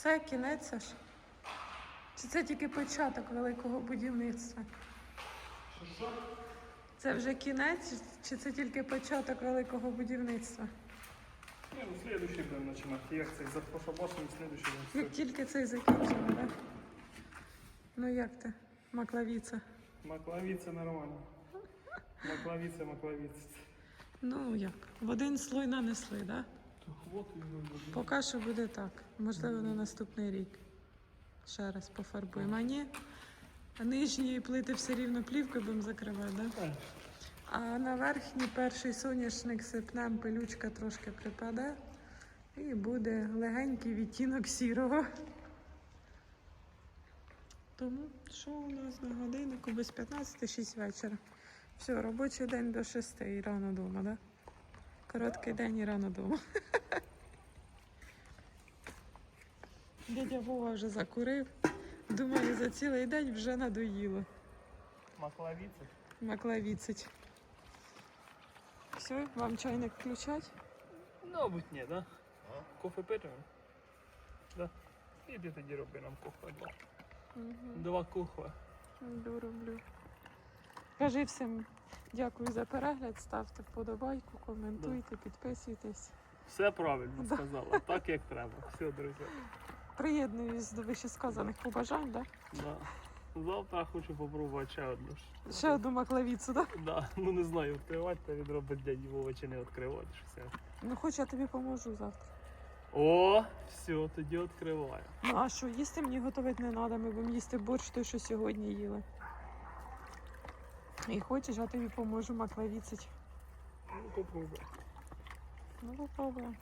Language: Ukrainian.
Все, кінець аж? Чи це тільки початок великого будівництва? Це вже кінець, чи це тільки початок великого будівництва? Ні, ну слідуючий будемо починати. Як цей запрошобашений слідуючий Як тільки цей закінчимо, так? Ну як ти, маклавіця? Маклавіце нормально. Маклавіце, маклавіце. Ну як? В один слой нанесли, так? Да? Поки що буде так. Можливо, на наступний рік. Ще раз пофарбуємо. А ні, нижні плити все рівно плівкою будемо закривати, так? Да? А на верхній перший соняшник сипнем, пилючка трошки припаде. І буде легенький відтінок сірого. Тому що у нас на годиннику без 15 6 вечора. Все, робочий день до 6 і рано вдома, да? Короткий день і рано вдома. Дядя Вова вже закурив. Думаю, за цілий день вже надоїло. Маклавіце. Маклавіцить. Все, вам чайник включать? Мабуть, ні, да? Кофе питаємо? Да. Іди тоді роби нам кофе. Два. Два кофе. Люблю, роблю. Кажи всім дякую за перегляд, ставте вподобайку, коментуйте, підписуйтесь. Все правильно сказала, так як треба. Все, друзі. Приєднуюсь до вищесказаних побажань, да? Да. Завтра хочу попробувати ще одну. Ще одну маклавіцу, да? Да. Ну не знаю, відкривати та відробить дядь Вова чи не відкривати. Все. Ну хоч я тобі поможу завтра. О, все, тоді відкриваю. Ну а що, їсти мені готувати не треба, ми будемо їсти борщ той, що сьогодні їли. І хочеш, я тобі поможу маклавіцить. Ну, попробуй. Ну попробуємо.